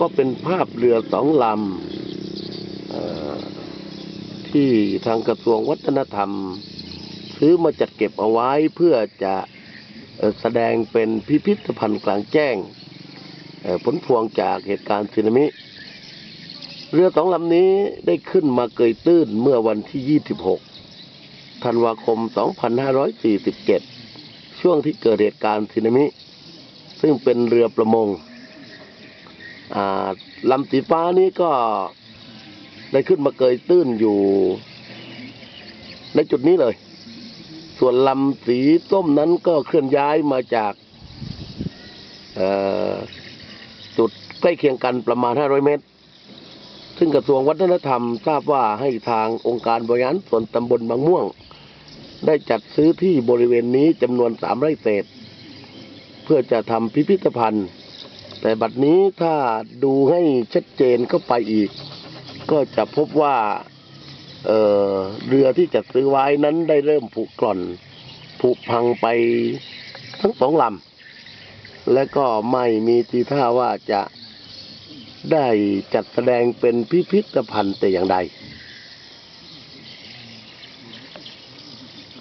ก็เป็นภาพเรือสองลำที่ทางกระทรวงวัฒนธรรม ซื้อมาจัดเก็บเอาไว้เพื่อจะแสดงเป็นพิพิธภัณฑ์กลางแจ้งผลพวงจากเหตุการณ์สึนามิ เรือสองลำนี้ได้ขึ้นมาเกยตื้นเมื่อวันที่ 26 ธันวาคม 2547 ช่วงที่เกิดเหตุการณ์สึนามิ ซึ่งเป็นเรือประมง ลำสีฟ้านี้ก็ได้ขึ้นมาเกยตื้นอยู่ ในจุดนี้เลย ส่วนลำสีส้มนั้นก็เคลื่อนย้ายมาจากจุดใกล้เคียงกันประมาณ 500 เมตร ซึ่งกระทรวงวัฒนธรรมทราบว่าให้ทางองค์การบริหารส่วนตำบลบางม่วง ได้จัดซื้อที่บริเวณนี้จำนวนสามไร่เศษ เพื่อจะทำพิพิธภัณฑ์ แต่บัดนี้ถ้าดูให้ชัดเจนเข้าไปอีก ก็จะพบว่าเเรือที่จัดซื้อไว้นั้นได้เริ่มผุกร่อนผุพังไปทั้งสองลำและก็ไม่มีทีท่าว่าจะได้จัดแสดงเป็นพิพิธภัณฑ์แต่อย่างใด